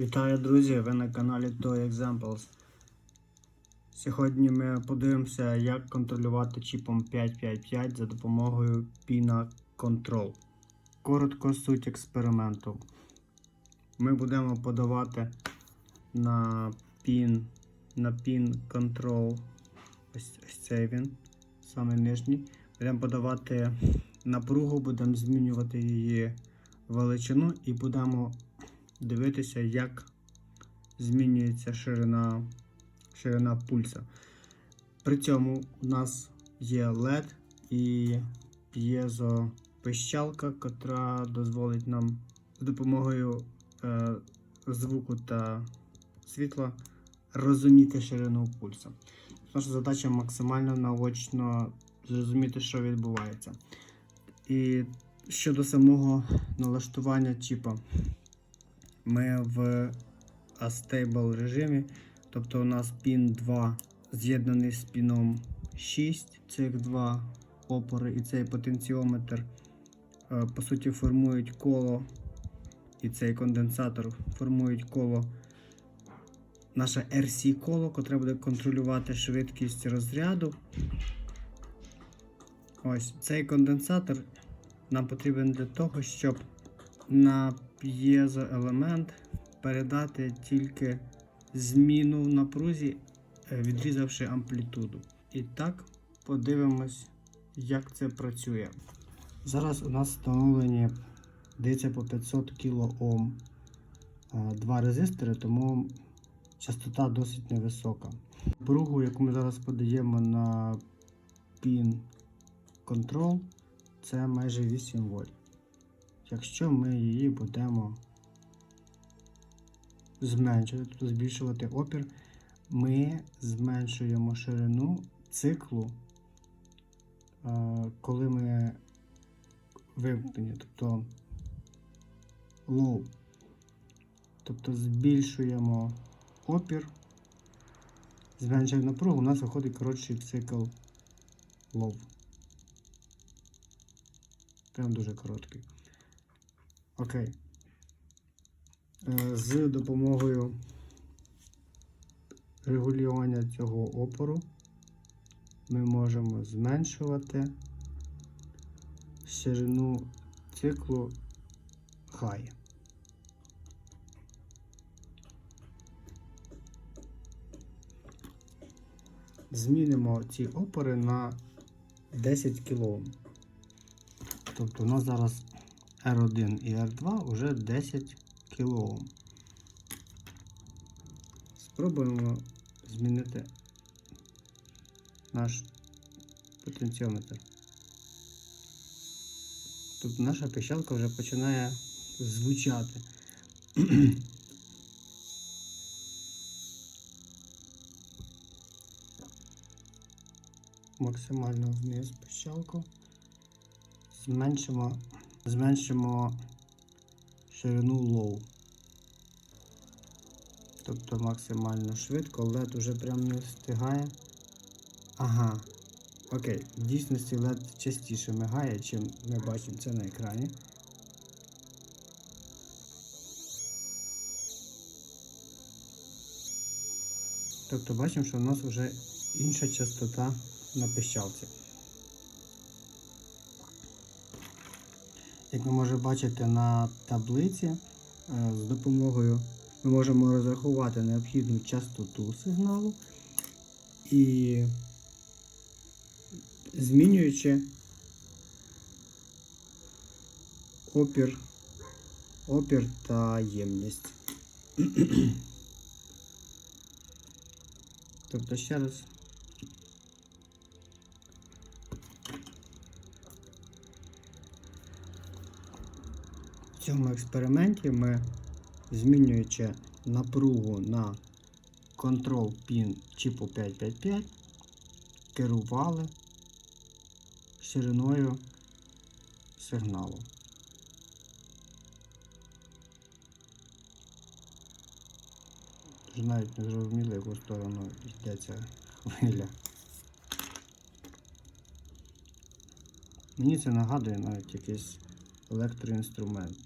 Вітаю, друзі! Ви на каналі Toy Examples. Сьогодні ми подивимося, як контролювати чіпом 555 за допомогою Pina Control. Коротко суть експерименту. Ми будемо подавати на Pin, на Pin Control. Ось, ось цей він, саме нижній. Будемо подавати напругу, будемо змінювати її величину і будемо дивитися, як змінюється ширина, ширина пульса. При цьому у нас є LED і п'єзопищалка, яка дозволить нам з допомогою е, звуку та світла розуміти ширину пульсу. Наша задача максимально наочно зрозуміти, що відбувається. І щодо самого налаштування чіпа, ми в Astable режимі, тобто у нас пін 2 з'єднаний з піном 6. Цих два опори і цей потенціометр е, по суті формують коло, і цей конденсатор формують коло. Наше RC коло, котре буде контролювати швидкість розряду. Ось цей конденсатор нам потрібен для того, щоб на п'єзоелемент передати тільки зміну в напрузі, е, відрізавши амплітуду. І так, подивимось, як це працює. Зараз у нас встановлені здається, по 500 кОм два резистори, тому частота досить невисока. Напругу, яку ми зараз подаємо на Pin Control, це майже 8 вольт. Якщо ми її будемо зменшувати, тобто збільшувати опір, ми зменшуємо ширину циклу, е, коли ми вимкнені, тобто low. Тобто збільшуємо опір, зменшуємо напругу, у нас виходить коротший цикл low. Прям дуже короткий. Окей. Е, З допомогою регулювання цього опору ми можемо зменшувати ширину циклу high. Змінимо ці опори на 10 кОм. Тобто у нас зараз R1 і R2 вже 10 кОм. Спробуємо змінити наш потенціометр. Тобто наша пищалка вже починає звучати. Максимально вниз пищалку. Зменшимо, зменшимо ширину low. Тобто максимально швидко, LED вже прям не встигає. Ага. Окей, в дійсності LED частіше мигає, чим ми бачимо це на екрані. Тобто бачимо, що у нас вже інша частота на пищалці. Як ви можете бачити на таблиці, е, з допомогою ми можемо розрахувати необхідну частоту сигналу і змінюючи опір, опір та ємність. Тобто ще раз. В цьому експерименті ми, змінюючи напругу на контрол пін чіпу 555, керували шириною сигналу. Вже навіть не зрозуміло, яку сторону йде ця хвиля. Мені це нагадує навіть якийсь електроінструмент.